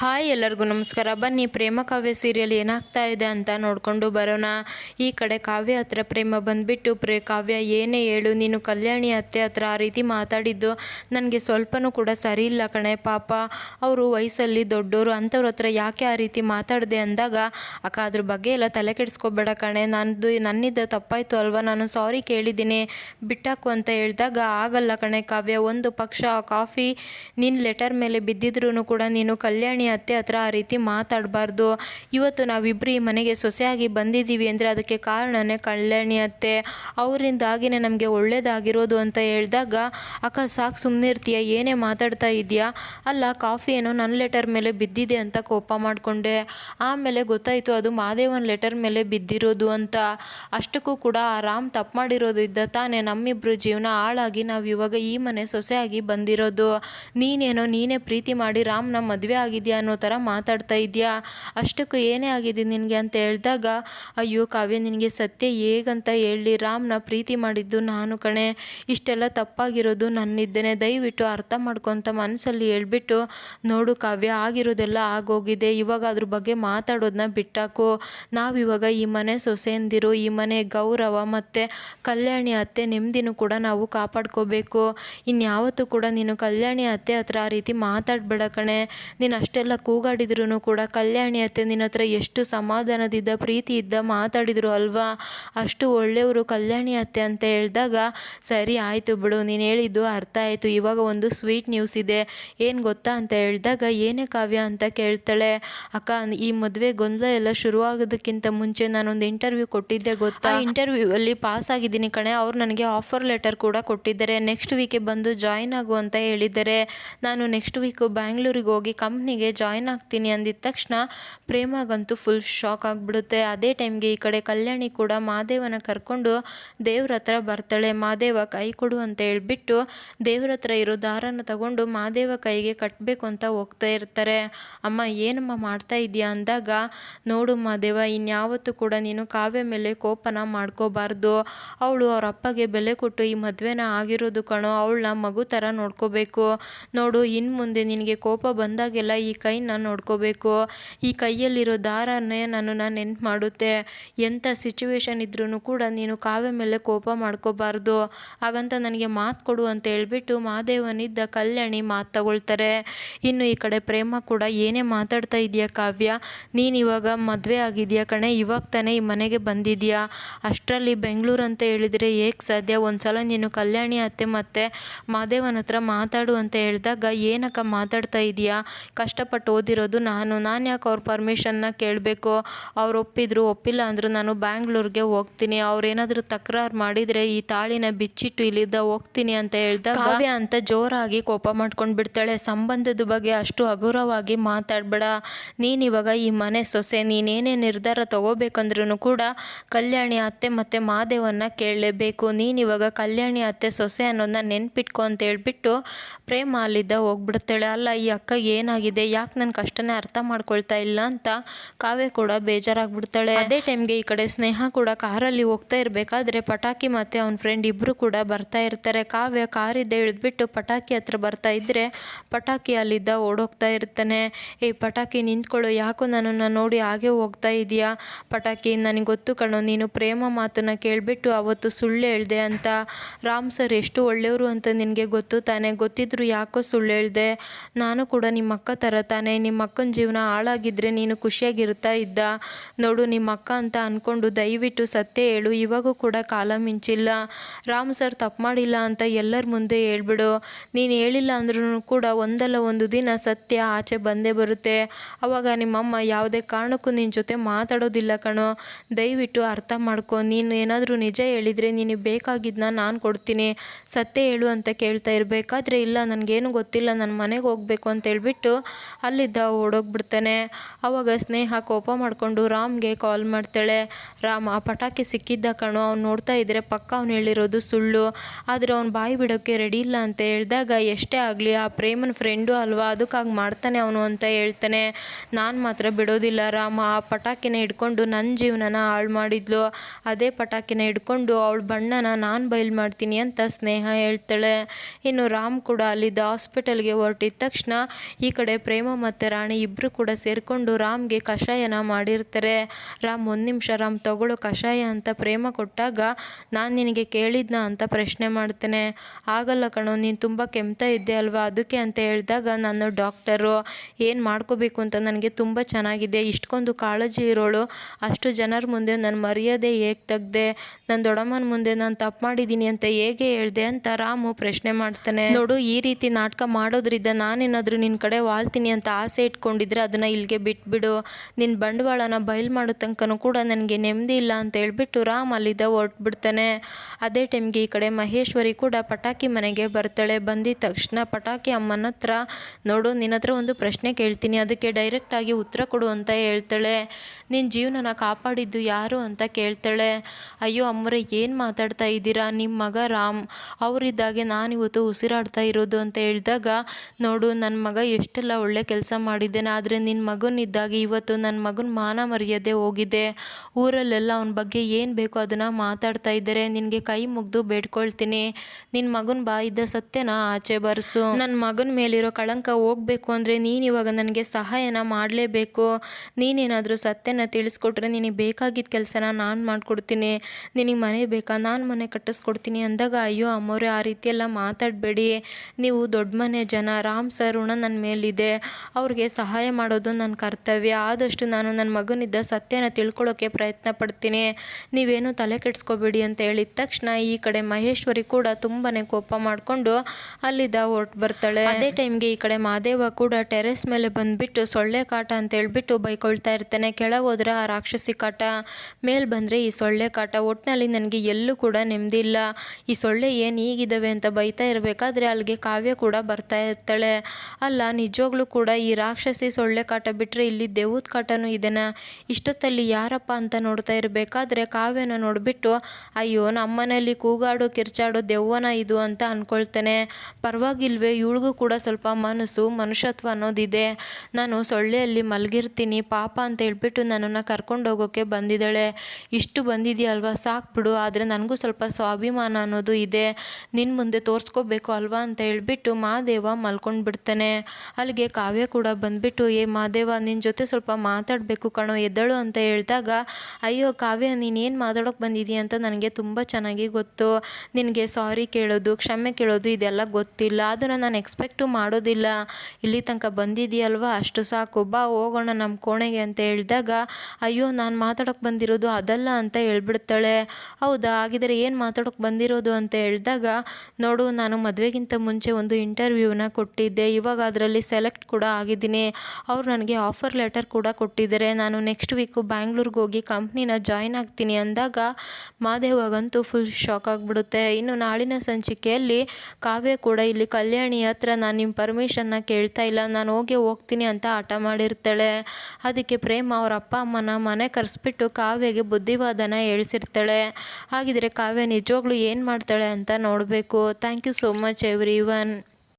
Hi ಎಲ್ಲರಿಗೂ ನಮಸ್ಕಾರ. ಬನ್ನಿ, ಪ್ರೇಮ ಕಾವ್ಯ ಸೀರಿಯಲ್ ಏನಾಗ್ತಾ ಇದೆ ಅಂತ ನೋಡಿಕೊಂಡು ಬರೋಣ. ಈ ಕಡೆ ಕಾವ್ಯ ಹತ್ರ ಪ್ರೇಮ ಬಂದುಬಿಟ್ಟು, ಪ್ರೇ, ಕಾವ್ಯ ಏನೇ ಹೇಳು, ನೀನು ಕಲ್ಯಾಣಿ ಅತ್ತೆ ಹತ್ರ ಆ ರೀತಿ ಮಾತಾಡಿದ್ದು ನನಗೆ ಸ್ವಲ್ಪನೂ ಕೂಡ ಸರಿ ಇಲ್ಲ ಕಣೆ. ಪಾಪ ಅವರು ವಯಸ್ಸಲ್ಲಿ ದೊಡ್ಡವರು ಅಂಥವ್ರ ಹತ್ರ ಯಾಕೆ ಆ ರೀತಿ ಮಾತಾಡಿದೆ ಅಂದಾಗ, ಅಕ್ಕ, ಅದ್ರ ಬಗ್ಗೆ ಎಲ್ಲ ತಲೆ ಕೆಡಿಸ್ಕೋಬೇಡ ಕಣೆ. ನನ್ನದು ನನ್ನಿದ್ದ ತಪ್ಪಾಯಿತು ಅಲ್ವಾ? ನಾನು ಸಾರಿ ಕೇಳಿದ್ದೀನಿ. ಬಿಟ್ಟಾಕು ಅಂತ ಹೇಳಿದಾಗ, ಆಗಲ್ಲ ಕಣೆ ಕಾವ್ಯ. ಒಂದು ಪಕ್ಷ ಕಾಫಿ ನಿನ್ನ ಲೆಟರ್ ಮೇಲೆ ಬಿದ್ದಿದ್ರೂ ಕೂಡ ನೀನು ಕಲ್ಯಾಣಿ ಅತ್ತೆ ಹತ್ರ ಆ ರೀತಿ ಮಾತಾಡಬಾರ್ದು. ಇವತ್ತು ನಾವಿಬ್ಬರು ಈ ಮನೆಗೆ ಸೊಸೆಯಾಗಿ ಬಂದಿದ್ದೀವಿ ಅಂದರೆ ಅದಕ್ಕೆ ಕಾರಣನೇ ಕಲ್ಯಾಣಿ ಅತ್ತೆ. ಅವರಿಂದಾಗಿನೇ ನಮಗೆ ಒಳ್ಳೇದಾಗಿರೋದು ಅಂತ ಹೇಳಿದಾಗ, ಅಕ್ಕ, ಸಾಕು ಸುಮ್ಮನೆ ಇರ್ತೀಯ? ಏನೇ ಮಾತಾಡ್ತಾ ಇದೆಯಾ ಅಲ್ಲ, ಕಾಫಿ ಏನೋ ನನ್ನ ಲೆಟರ್ ಮೇಲೆ ಬಿದ್ದಿದೆ ಅಂತ ಕೋಪ ಮಾಡಿಕೊಂಡೆ. ಆಮೇಲೆ ಗೊತ್ತಾಯಿತು ಅದು ಮಾದೇವನ್ ಲೆಟರ್ ಮೇಲೆ ಬಿದ್ದಿರೋದು ಅಂತ. ಅಷ್ಟಕ್ಕೂ ಕೂಡ ಆ ರಾಮ್ ತಪ್ಪು ಮಾಡಿರೋದು ಇದ್ದ ತಾನೇ ನಮ್ಮಿಬ್ರು ಜೀವನ ಹಾಳಾಗಿ ನಾವು ಇವಾಗ ಈ ಮನೆ ಸೊಸೆಯಾಗಿ ಬಂದಿರೋದು. ನೀನೇನೋ ನೀನೇ ಪ್ರೀತಿ ಮಾಡಿ ರಾಮ್ನ ಮದುವೆ ಆಗಿದ್ಯಾ ಅನ್ನೋ ಥರ ಮಾತಾಡ್ತಾ ಇದೆಯಾ ಅಷ್ಟಕ್ಕೂ ಏನೇ ಆಗಿದೆ ನಿನಗೆ ಅಂತ ಹೇಳಿದಾಗ, ಅಯ್ಯೋ, ಕಾವ್ಯ, ನಿನಗೆ ಸತ್ಯ ಹೇಗಂತ ಹೇಳಿ ರಾಮ್ನ ಪ್ರೀತಿ ಮಾಡಿದ್ದು ನಾನು ಕಣೆ. ಇಷ್ಟೆಲ್ಲ ತಪ್ಪಾಗಿರೋದು ನನ್ನಿದ್ದೇನೆ. ದಯವಿಟ್ಟು ಅರ್ಥ ಮಾಡ್ಕೊತ ಮನಸ್ಸಲ್ಲಿ ಹೇಳ್ಬಿಟ್ಟು, ನೋಡು ಕಾವ್ಯ, ಆಗಿರೋದೆಲ್ಲ ಆಗೋಗಿದೆ. ಇವಾಗ ಅದ್ರ ಬಗ್ಗೆ ಮಾತಾಡೋದನ್ನ ಬಿಟ್ಟಾಕು. ನಾವಿವಾಗ ಈ ಮನೆ ಸೊಸೆಯಂದಿರು, ಈ ಮನೆ ಗೌರವ ಮತ್ತು ಕಲ್ಯಾಣಿ ಅತ್ತೆ ನೆಮ್ಮದಿನೂ ಕೂಡ ನಾವು ಕಾಪಾಡ್ಕೋಬೇಕು. ಇನ್ಯಾವತ್ತೂ ಕೂಡ ನೀನು ಕಲ್ಯಾಣಿ ಅತ್ತೆ ಹತ್ರ ಆ ರೀತಿ ಮಾತಾಡಬೇಡ ಕಣೆ. ನೀನು ಅಷ್ಟೆಲ್ಲ ಕೂಗಾಡಿದ್ರು ಕೂಡ ಕಲ್ಯಾಣಿ ಅತ್ತೆ ನಿನ್ನ ಹತ್ರ ಎಷ್ಟು ಪ್ರೀತಿ ಇದ್ದ ಮಾತಾಡಿದರು ಅಲ್ವಾ? ಅಷ್ಟು ಒಳ್ಳೆಯವರು ಕಲ್ಯಾಣಿ ಅತ್ತೆ ಅಂತ ಹೇಳಿದಾಗ, ಸರಿ ಆಯಿತು ಬಿಡು, ನೀನು ಹೇಳಿದ್ದು ಅರ್ಥ ಆಯಿತು, ಇವಾಗ ಒಂದು ಸ್ವೀಟ್ ನ್ಯೂಸ್ ಇದೆ. ಏನು ಗೊತ್ತಾ ಅಂತ ಹೇಳಿದಾಗ, ಏನೇ ಕಾವ್ಯ ಅಂತ ಕೇಳ್ತಾಳೆ, ಅಕ್ಕ, ಈ ಮದುವೆ ಗೊಂದಲ ಎಲ್ಲ ಶುರುವಾಗೋದಕ್ಕಿಂತ ಮುಂಚೆ ನಾನೊಂದು ಇಂಟರ್ವ್ಯೂ ಕೊಟ್ಟಿದ್ದೆ ಗೊತ್ತಾ? ಇಂಟರ್ವ್ಯೂ ಅಲ್ಲಿ ಪಾಸ್ ಆಗಿದ್ದೀನಿ ಕಣೆ, ಅವ್ರು ನನಗೆ ಆಫರ್ ಲೆಟರ್ ಕೂಡ ಕೊಟ್ಟಿದ್ದಾರೆ. ನೆಕ್ಸ್ಟ್ ವೀಕೆ ಬಂದು ಜಾಯಿನ್ ಆಗು ಅಂತ ಹೇಳಿದ್ದಾರೆ. ನಾನು ನೆಕ್ಸ್ಟ್ ವೀಕು ಬ್ಯಾಂಗ್ಳೂರಿಗೆ ಹೋಗಿ ಕಂಪ್ನಿಗೆ ಜಾಯಿನ್ ಆಗ್ತೀನಿ ಅಂದಿದ ತಕ್ಷಣ ಪ್ರೇಮಗಂತೂ ಫುಲ್ ಶಾಕ್ ಆಗಿಬಿಡುತ್ತೆ. ಅದೇ ಟೈಮ್ಗೆ ಈ ಕಡೆ ಕಲ್ಯಾಣಿ ಕೂಡ ಮಾದೇವನ ಕರ್ಕೊಂಡು ದೇವ್ರ ಹತ್ರ ಬರ್ತಾಳೆ. ಮಾದೇವ ಕೈ ಕೊಡು ಅಂತ ಹೇಳ್ಬಿಟ್ಟು ದೇವ್ರ ಹತ್ರ ಇರೋ ದಾರನ ತಗೊಂಡು ಮಾದೇವ ಕೈಗೆ ಕಟ್ಟಬೇಕು ಅಂತ ಹೋಗ್ತಾ ಇರ್ತಾರೆ. ಅಮ್ಮ, ಏನಮ್ಮ ಮಾಡ್ತಾ ಇದೆಯಾ ಅಂದಾಗ, ನೋಡು ಮಾದೇವ, ಇನ್ಯಾವತ್ತೂ ಕೂಡ ನೀನು ಕಾವ್ಯ ಮೇಲೆ ಕೋಪನ ಮಾಡ್ಕೋಬಾರ್ದು. ಅವಳು ಅವ್ರ ಅಪ್ಪಗೆ ಬೆಲೆ ಕೊಟ್ಟು ಈ ಮದುವೆನ ಆಗಿರೋದು ಕಣೋ, ಅವಳನ್ನ ಮಗು ಥರ ನೋಡ್ಕೋಬೇಕು. ನೋಡು ಇನ್ನು ಮುಂದೆ ನಿನಗೆ ಕೋಪ ಬಂದಾಗೆಲ್ಲ ಈ ಕೈನ ನೋಡ್ಕೋಬೇಕು. ಈ ಕೈಯಲ್ಲಿರೋ ದಾರನೇ ನಾನು ನೆನ್ಪು ಮಾಡುತ್ತೆ. ಎಂಥ ಸಿಚುವೇಶನ್ ಇದ್ರೂ ಕೂಡ ನೀನು ಕಾವ್ಯ ಮೇಲೆ ಕೋಪ ಮಾಡ್ಕೋಬಾರ್ದು. ಹಾಗಂತ ನನಗೆ ಮಾತು ಕೊಡು ಅಂತ ಹೇಳ್ಬಿಟ್ಟು ಮಹಾದೇವನಿದ್ದ ಕಲ್ಯಾಣಿ ಮಾತು ತಗೊಳ್ತಾರೆ. ಇನ್ನು ಈ ಕಡೆ ಪ್ರೇಮ ಕೂಡ ಏನೇ ಮಾತಾಡ್ತಾ ಇದೆಯಾ ಕಾವ್ಯ? ನೀನು ಇವಾಗ ಮದುವೆ ಆಗಿದೆಯಾ ಕಣೆ? ಇವಾಗ ತಾನೇ ಈ ಮನೆಗೆ ಬಂದಿದೆಯಾ? ಅಷ್ಟರಲ್ಲಿ ಬೆಂಗಳೂರು ಅಂತ ಹೇಳಿದರೆ ಹೇಗೆ ಸಾಧ್ಯ? ಒಂದು ಸಲ ನೀನು ಕಲ್ಯಾಣಿ ಅತ್ತೆ ಮತ್ತು ಮಾದೇವನ ಹತ್ರ ಮಾತಾಡು ಅಂತ ಹೇಳಿದಾಗ ಏನಕ್ಕ ಮಾತಾಡ್ತಾ ಇದೆಯಾ? ಕಷ್ಟಪಟ್ಟು ಓದಿರೋದು ನಾನು. ನಾನು ಯಾಕೆ ಅವ್ರ ಪರ್ಮಿಷನ್ನ ಕೇಳಬೇಕು? ಅವ್ರು ಒಪ್ಪಿದ್ರು ಒಪ್ಪಿಲ್ಲ ಅಂದರು ನಾನು ಬ್ಯಾಂಗ್ಳೂರ್ಗೆ ಹೋಗ್ತೀನಿ. ಅವ್ರೇನಾದರೂ ತಕರಾರು ಮಾಡಿದರೆ ಈ ತಾಳಿನ ಬಿಚ್ಚಿಟ್ಟು ಇಲ್ಲಿದ್ದ ಹೋಗ್ತೀನಿ ಅಂತ ಹೇಳಿದಾಗ ಕಾವ್ಯ ಅಂತ ಜೋರಾಗಿ ಕೋಪ ಮಾಡ್ಕೊಂಡು ಬಿಡ್ತಾಳೆ. ಸಂಬಂಧದ ಬಗ್ಗೆ ಅಷ್ಟು ಹಗುರವಾಗಿ ಮಾತಾಡಬೇಡ. ನೀನಿವಾಗ ಈ ಮನೆ ಸೊಸೆ ನೀನೇನೇ ನಿರ್ಧಾರ ತಗೋಬೇಕಂದ್ರೂ ಕೂಡ ಕಲ್ಯಾಣಿ ಅತ್ತೆ ಮತ್ತು ಮಾದೇವನ್ನ ಕೇಳಲೇಬೇಕು. ನೀನಿವಾಗ ಕಲ್ಯಾಣಿ ಅತ್ತೆ ಸೊಸೆ ಅನ್ನೋದನ್ನ ನೆನ್ಪಿಟ್ಕೊ ಅಂತ ಹೇಳ್ಬಿಟ್ಟು ಪ್ರೇಮ ಅಲ್ಲಿದ್ದ ಹೋಗ್ಬಿಡ್ತಾಳೆ. ಅಲ್ಲ ಈ ಅಕ್ಕ ಏನಾಗಿದೆ? ಯಾಕೆ ನನ್ನ ಕಷ್ಟನೇ ಅರ್ಥ ಮಾಡ್ಕೊಳ್ತಾ ಇಲ್ಲ ಅಂತ ಕಾವ್ಯ ಕೂಡ ಬೇಜಾರಾಗ್ಬಿಡ್ತಾಳೆ. ಅದೇ ಟೈಮ್ಗೆ ಈ ಕಡೆ ಸ್ನೇಹ ಕೂಡ ಕಾರಲ್ಲಿ ಹೋಗ್ತಾ ಇರಬೇಕಾದ್ರೆ ಪಟಾಕಿ ಮತ್ತು ಅವನ ಫ್ರೆಂಡ್ ಇಬ್ಬರು ಕೂಡ ಬರ್ತಾ ಇರ್ತಾರೆ. ಕಾವ್ಯ ಕಾರಿದ್ದೆ ಇಳಿದ್ಬಿಟ್ಟು ಪಟಾಕಿ ಹತ್ರ ಬರ್ತಾ ಇದ್ದರೆ ಪಟಾಕಿ ಅಲ್ಲಿದ್ದ ಓಡೋಗ್ತಾ ಇರ್ತಾನೆ. ಏ ಪಟಾಕಿ ನಿಂತ್ಕೊಳ್ಳೋ, ಯಾಕೋ ನನ್ನನ್ನು ನೋಡಿ ಹಾಗೆ ಹೋಗ್ತಾ ಇದೆಯಾ? ಪಟಾಕಿ, ನನಗೆ ಗೊತ್ತು ಕಣೋ, ನೀನು ಪ್ರೇಮ ಮಾತನ್ನು ಕೇಳಿಬಿಟ್ಟು ಅವತ್ತು ಸುಳ್ಳು ಹೇಳಿದೆ ಅಂತ. ರಾಮ್ ಸರ್ ಎಷ್ಟು ಒಳ್ಳೆಯವರು ಅಂತ ನಿನಗೆ ಗೊತ್ತು ತಾನೆ? ಗೊತ್ತಿದ್ರು ಯಾಕೋ ಸುಳ್ಳು ಹೇಳಿದೆ? ನಾನು ಕೂಡ ನಿಮ್ಮ ಅಕ್ಕ ಥರ ತಾನೇ ನಿಮ್ಮ ಅಕ್ಕನ ಜೀವನ ಹಾಳಾಗಿದ್ದರೆ ನೀನು ಖುಷಿಯಾಗಿರುತ್ತಾ ಇದ್ದ? ನೋಡು, ನಿಮ್ಮ ಅಕ್ಕ ಅಂತ ಅಂದ್ಕೊಂಡು ದಯವಿಟ್ಟು ಸತ್ಯ ಹೇಳು. ಇವಾಗೂ ಕೂಡ ಕಾಲ ಮಿಂಚಿಲ್ಲ. ರಾಮ್ ಸರ್ ತಪ್ಪು ಮಾಡಿಲ್ಲ ಅಂತ ಎಲ್ಲರ ಮುಂದೆ ಹೇಳ್ಬಿಡು. ನೀನು ಹೇಳಿಲ್ಲ ಅಂದ್ರೂ ಕೂಡ ಒಂದಲ್ಲ ಒಂದು ದಿನ ಸತ್ಯ ಆಚೆ ಬಂದೇ ಬರುತ್ತೆ. ಅವಾಗ ನಿಮ್ಮಮ್ಮ ಯಾವುದೇ ಕಾರಣಕ್ಕೂ ನಿನ್ನ ಜೊತೆ ಮಾತಾಡೋದಿಲ್ಲ ಕಣೋ. ದಯವಿಟ್ಟು ಅರ್ಥ ಮಾಡ್ಕೊ. ನೀನು ಏನಾದರೂ ನಿಜ ಹೇಳಿದರೆ ನಿನಗೆ ಬೇಕಾಗಿದ್ದನ್ನ ನಾನು ಕೊಡ್ತೀನಿ. ಸತ್ಯ ಹೇಳು ಅಂತ ಕೇಳ್ತಾ ಇರಬೇಕಾದ್ರೆ ಇಲ್ಲ, ನನಗೇನು ಗೊತ್ತಿಲ್ಲ ನನ್ನ ಮನೆಗೆ ಹೋಗಬೇಕು ಅಂತ ಹೇಳ್ಬಿಟ್ಟು ಅಲ್ಲಿದ್ದ ಓಡೋಗ್ಬಿಡ್ತಾನೆ. ಅವಾಗ ಸ್ನೇಹ ಕೋಪ ಮಾಡಿಕೊಂಡು ರಾಮ್ಗೆ ಕಾಲ್ ಮಾಡ್ತಾಳೆ. ರಾಮ್, ಆ ಪಟಾಕಿ ಸಿಕ್ಕಿದ್ದ ಕಣೋ, ಅವ್ನು ನೋಡ್ತಾ ಇದ್ದರೆ ಪಕ್ಕ ಅವ್ನು ಹೇಳಿರೋದು ಸುಳ್ಳು. ಆದರೆ ಅವ್ನು ಬಾಯಿ ಬಿಡೋಕ್ಕೆ ರೆಡಿ ಇಲ್ಲ ಅಂತ ಹೇಳಿದಾಗ ಎಷ್ಟೇ ಆಗಲಿ ಆ ಪ್ರೇಮನ ಫ್ರೆಂಡು ಅಲ್ವಾ, ಅದಕ್ಕಾಗಿ ಮಾಡ್ತಾನೆ ಅವನು ಅಂತ ಹೇಳ್ತಾನೆ. ನಾನು ಮಾತ್ರ ಬಿಡೋದಿಲ್ಲ ರಾಮ, ಆ ಪಟಾಕಿನ ಹಿಡ್ಕೊಂಡು ನನ್ನ ಜೀವನನ ಹಾಳು ಮಾಡಿದ್ಲು. ಅದೇ ಪಟಾಕಿನ ಹಿಡ್ಕೊಂಡು ಅವಳ ಬಣ್ಣನ ನಾನು ಬಯಲು ಮಾಡ್ತೀನಿ ಅಂತ ಸ್ನೇಹ ಹೇಳ್ತಾಳೆ. ಇನ್ನು ರಾಮ್ ಕೂಡ ಅಲ್ಲಿದ್ದ ಹಾಸ್ಪಿಟಲ್ಗೆ ಹೊರಟಿದ ತಕ್ಷಣ ಈ ಕಡೆ ಪ್ರೇಮ ಮತ್ತು ರಾಣಿ ಇಬ್ಬರು ಕೂಡ ಸೇರಿಕೊಂಡು ರಾಮ್ಗೆ ಕಷಾಯನ ಮಾಡಿರ್ತಾರೆ. ರಾಮ್, ಒಂದು ನಿಮಿಷ ರಾಮ್ ತಗೊಳ್ಳೋ ಕಷಾಯ ಅಂತ ಪ್ರೇಮ ಕೊಟ್ಟಾಗ ನಾನು ನಿನಗೆ ಕೇಳಿದ್ನ ಅಂತ ಪ್ರಶ್ನೆ ಮಾಡ್ತೇನೆ. ಆಗಲ್ಲ ಕಣೋ, ನೀನು ತುಂಬ ಕೆಮ್ತಾ ಇದ್ದೆ ಅಲ್ವಾ? ಅದಕ್ಕೆ ಅಂತ ಹೇಳಿದಾಗ ನಾನು ಡಾಕ್ಟರು, ಏನು ಮಾಡ್ಕೋಬೇಕು ಅಂತ ನನಗೆ ತುಂಬ ಚೆನ್ನಾಗಿದೆ. ಇಷ್ಟೊಂದು ಕಾಳಜಿ ಇರೋಳು. ಅಷ್ಟು ಜನರ ಮುಂದೆ ನನ್ನ ಮರ್ಯಾದೆ ಹೇಗೆ ತೆಗ್ದೆ? ನನ್ನ ದೊಡ್ಡಮ್ಮನ ಮುಂದೆ ನಾನು ತಪ್ಪು ಮಾಡಿದ್ದೀನಿ ಅಂತ ಹೇಗೆ ಹೇಳಿದೆ ಅಂತ ರಾಮು ಪ್ರಶ್ನೆ ಮಾಡ್ತಾನೆ. ನೋಡು, ಈ ರೀತಿ ನಾಟಕ ಮಾಡೋದ್ರಿಂದ ನಾನೇನಾದರೂ ನಿನ್ನ ಕಡೆ ವಾಲ್ತೀನಿ ಅಂತ ಆಸೆ ಇಟ್ಕೊಂಡಿದ್ರೆ ಅದನ್ನು ಇಲ್ಲಿಗೆ ಬಿಟ್ಬಿಡು. ನಿನ್ನ ಬಂಡವಾಳನ ಬಯಲು ಮಾಡೋ ತನಕನೂ ಕೂಡ ನನಗೆ ನೆಮ್ಮದಿ ಇಲ್ಲ ಅಂತ ಹೇಳ್ಬಿಟ್ಟು ರಾಮ್ ಅಲ್ಲಿದ್ದ ಹೊರಟ್ಬಿಡ್ತಾನೆ. ಅದೇ ಟೈಮ್ಗೆ ಈ ಕಡೆ ಮಹೇಶ್ವರಿ ಕೂಡ ಪಟಾಕಿ ಮನೆಗೆ ಬರ್ತಾಳೆ. ಬಂದಿದ ತಕ್ಷಣ ಪಟಾಕಿ ಅಮ್ಮನ ಹತ್ರ, ನೋಡು ನಿನ್ನ ಹತ್ರ ಒಂದು ಪ್ರಶ್ನೆ ಕೇಳ್ತೀನಿ. ಅದಕ್ಕೆ ಡೈರೆಕ್ಟಾಗಿ ಉತ್ತರ ಕೊಡು ಅಂತ ಹೇಳ್ತಾಳೆ. ನಿನ್ನ ಜೀವನನ ಕಾಪಾಡಿದ್ದು ಯಾರು ಅಂತ ಕೇಳ್ತಾಳೆ. ಅಯ್ಯೋ ಅಮ್ಮರೇ, ಏನು ಮಾತಾಡ್ತಾ ಇದ್ದೀರಾ? ನಿಮ್ಮ ಮಗ ರಾಮ್. ಅವರಿದ್ದಾಗೆ ನಾನಿವತ್ತು ಉಸಿರಾಡ್ತಾ ಇರೋದು ಅಂತ ಹೇಳಿದಾಗ, ನೋಡು ನನ್ನ ಮಗ ಎಷ್ಟೆಲ್ಲ ಒಳ್ಳೆ ಕೆಲಸ ಮಾಡಿದ್ದೇನೆ, ಆದರೆ ನಿನ್ನ ಮಗನಿದ್ದಾಗ ಇವತ್ತು ನನ್ನ ಮಗನ ಮಾನ ಮರ್ಯಾದೆ ಹೋಗಿದೆ. ಊರಲ್ಲೆಲ್ಲ ಅವನ ಬಗ್ಗೆ ಏನು ಬೇಕೋ ಅದನ್ನು ಮಾತಾಡ್ತಾ ಇದ್ದಾರೆ. ನಿನಗೆ ಕೈ ಮುಗಿದು ಬೇಡ್ಕೊಳ್ತೀನಿ. ನಿನ್ನ ಮಗನ ಇದ್ದ ಸತ್ಯನ ಆಚೆ ಬರ್ಸು. ನನ್ನ ಮಗನ ಮೇಲಿರೋ ಕಳಂಕ ಹೋಗಬೇಕು ಅಂದರೆ ನೀನು ಇವಾಗ ನನಗೆ ಸಹಾಯನ ಮಾಡಲೇಬೇಕು. ನೀನೇನಾದರೂ ಸತ್ಯನ ತಿಳಿಸ್ಕೊಟ್ರೆ ನಿನಗೆ ಬೇಕಾಗಿದ್ದ ಕೆಲಸನ ನಾನು ಮಾಡಿಕೊಡ್ತೀನಿ. ನಿನಗೆ ಮನೆ ಬೇಕಾ? ನಾನು ಮನೆ ಕಟ್ಟಿಸ್ಕೊಡ್ತೀನಿ ಅಂದಾಗ, ಅಯ್ಯೋ ಅಮ್ಮೋರೆ, ಆ ರೀತಿಯೆಲ್ಲ ಮಾತಾಡಬೇಡಿ. ನೀವು ದೊಡ್ಡ ಮನೆ ಜನ, ರಾಮ್ ಸರ್ ಋಣ ನನ್ನ ಮೇಲಿದೆ. ಅವ್ರಿಗೆ ಸಹಾಯ ಮಾಡೋದು ನನ್ನ ಕರ್ತವ್ಯ. ಆದಷ್ಟು ನಾನು ನನ್ನ ಮಗನಿದ್ದ ಸತ್ಯನ ತಿಳ್ಕೊಳ್ಳೋಕ್ಕೆ ಪ್ರಯತ್ನ ಪಡ್ತೀನಿ. ನೀವೇನು ತಲೆ ಕೆಡಿಸ್ಕೋಬೇಡಿ ಅಂತ ಹೇಳಿದ ತಕ್ಷಣ ಈ ಕಡೆ ಮಹೇಶ್ವರಿ ಕೂಡ ತುಂಬಾ ಕೋಪ ಮಾಡಿಕೊಂಡು ಅಲ್ಲಿದ್ದ ಹೊರಟು ಬರ್ತಾಳೆ. ಅದೇ ಟೈಮ್ಗೆ ಈ ಕಡೆ ಮಾದೇವ ಕೂಡ ಟೆರೆಸ್ ಮೇಲೆ ಬಂದ್ಬಿಟ್ಟು ಸೊಳ್ಳೆ ಕಾಟ ಅಂತ ಹೇಳ್ಬಿಟ್ಟು ಬೈಕೊಳ್ತಾ ಇರ್ತಾನೆ. ಕೆಳಗೆ ಹೋದ್ರೆ ಆ ರಾಕ್ಷಸಿ ಕಾಟ, ಮೇಲೆ ಬಂದರೆ ಈ ಸೊಳ್ಳೆ ಕಾಟ. ಒಟ್ಟಿನಲ್ಲಿ ನನಗೆ ಎಲ್ಲೂ ಕೂಡ ನೆಮ್ಮದಿ ಇಲ್ಲ. ಈ ಸೊಳ್ಳೆ ಏನು ಈಗಿದ್ದಾವೆ ಅಂತ ಬೈತಾ ಇರಬೇಕಾದ್ರೆ ಅಲ್ಲಿಗೆ ಕಾವ್ಯ ಕೂಡ ಬರ್ತಾ ಇರ್ತಾಳೆ. ಅಲ್ಲ, ನಿಜವಾಗ್ಲೂ ಈ ರಾಕ್ಷಸಿ ಸೊಳ್ಳೆ ಕಾಟ ಬಿಟ್ಟರೆ ಇಲ್ಲಿ ದೇವದ ಕಾಟನೂ ಇದೆನಾ? ಇಷ್ಟೊತ್ತಲ್ಲಿ ಯಾರಪ್ಪ ಅಂತ ನೋಡ್ತಾ ಇರಬೇಕಾದ್ರೆ ಕಾವ್ಯನ ನೋಡಿಬಿಟ್ಟು, ಅಯ್ಯೋ, ನಮ್ಮನೇಲಿ ಕೂಗಾಡು, ಕಿರ್ಚಾಡೋ ದೆವ್ವನ ಇದು ಅಂತ ಅಂದ್ಕೊಳ್ತಾನೆ ಪರವಾಗಿಲ್ವೇ, ಇವಳಿಗೂ ಕೂಡ ಸ್ವಲ್ಪ ಮನಸ್ಸು, ಮನುಷ್ಯತ್ವ ಅನ್ನೋದಿದೆ. ನಾನು ಸೊಳ್ಳೆಯಲ್ಲಿ ಮಲಗಿರ್ತೀನಿ, ಪಾಪ ಅಂತ ಹೇಳ್ಬಿಟ್ಟು ನನ್ನನ್ನು ಕರ್ಕೊಂಡು ಹೋಗೋಕ್ಕೆ ಬಂದಿದ್ದಾಳೆ. ಇಷ್ಟು ಬಂದಿದೆಯಲ್ವಾ? ಸಾಕ್ಬಿಡು ಆದರೆ ನನಗೂ ಸ್ವಲ್ಪ ಸ್ವಾಭಿಮಾನ ಅನ್ನೋದು ಇದೆ. ನಿನ್ನ ಮುಂದೆ ತೋರಿಸ್ಕೋಬೇಕು ಅಲ್ವಾ? ಅಂತ ಹೇಳ್ಬಿಟ್ಟು ಮಾದೇವ ಮಲ್ಕೊಂಡು ಬಿಡ್ತಾನೆ ಅಲ್ಲಿಗೆ ಕಾವ್ಯ ಕೂಡ ಬಂದ್ಬಿಟ್ಟು, ಏ ಮಾದೇವ ನಿನ್ನ ಜೊತೆ ಸ್ವಲ್ಪ ಮಾತಾಡಬೇಕು ಕಣೋ, ಎದ್ದಳು ಅಂತ ಹೇಳಿದಾಗ, ಅಯ್ಯೋ ಕಾವ್ಯ ನೀನೇನು ಮಾತಾಡೋಕೆ ಬಂದಿದ್ದೀಯ ಅಂತ ನನಗೆ ತುಂಬ ಚೆನ್ನಾಗಿ ಗೊತ್ತು. ನಿನಗೆ ಸಾರಿ ಕೇಳೋದು, ಕ್ಷಮೆ ಕೇಳೋದು ಇದೆಲ್ಲ ಗೊತ್ತಿಲ್ಲ. ಆದರೆ ನಾನು ಎಕ್ಸ್ಪೆಕ್ಟು ಮಾಡೋದಿಲ್ಲ. ಇಲ್ಲಿ ತನಕ ಬಂದಿದೆಯಲ್ವಾ? ಅಷ್ಟು ಸಾಕು. ಬಾ, ಹೋಗೋಣ ನಮ್ಮ ಕೋಣೆಗೆ ಅಂತ ಹೇಳಿದಾಗ, ಅಯ್ಯೋ, ನಾನು ಮಾತಾಡೋಕೆ ಬಂದಿರೋದು ಅದಲ್ಲ ಅಂತ ಹೇಳ್ಬಿಡ್ತಾಳೆ. ಹೌದಾ? ಹಾಗಿದ್ರೆ ಏನು ಮಾತಾಡೋಕೆ ಬಂದಿರೋದು ಅಂತ ಹೇಳಿದಾಗ, ನೋಡು, ನಾನು ಮದುವೆಗಿಂತ ಮುಂಚೆ ಒಂದು ಇಂಟರ್ವ್ಯೂನ ಕೊಟ್ಟಿದ್ದೆ. ಇವಾಗ ಅದರಲ್ಲಿ ಸೆಲೆಕ್ಟ್ ಕೂಡ ಆಗಿದ್ದೀನಿ. ಅವ್ರು ನನಗೆ ಆಫರ್ ಲೆಟರ್ ಕೂಡ ಕೊಟ್ಟಿದ್ದಾರೆ. ನಾನು ನೆಕ್ಸ್ಟ್ ವೀಕು ಬ್ಯಾಂಗ್ಳೂರ್ಗೆ ಹೋಗಿ ಕಂಪ್ನಿನ ಜಾಯ್ನ್ ಆಗ್ತೀನಿ ಅಂದಾಗ ಮಾದೇವಾಗಂತೂ ಫುಲ್ ಶಾಕ್ ಆಗಿಬಿಡುತ್ತೆ. ಇನ್ನು ನಾಳಿನ ಸಂಚಿಕೆಯಲ್ಲಿ ಕಾವ್ಯ ಕೂಡ ಇಲ್ಲಿ ಕಲ್ಯಾಣಿ ಹತ್ರ ನಾನು ನಿಮ್ಮ ಪರ್ಮಿಷನ್ನ ಕೇಳ್ತಾ ಇಲ್ಲ. ನಾನು ಹೋಗಿ ಹೋಗ್ತೀನಿ ಅಂತ ಹಠ ಮಾಡಿರ್ತಾಳೆ. ಅದಕ್ಕೆ ಪ್ರೇಮ ಅವ್ರ ಅಪ್ಪ ಅಮ್ಮನ ಮನೆ ಕರೆಸ್ಬಿಟ್ಟು ಕಾವ್ಯಗೆ ಬುದ್ಧಿವಾದನ ಹೇಳ್ಸಿರ್ತಾಳೆ. ಹಾಗಿದ್ರೆ ಕಾವ್ಯ ನಿಜವಾಗ್ಲೂ ಏನು ಮಾಡ್ತಾಳೆ ಅಂತ ನೋಡಬೇಕು. Thank you so much everyone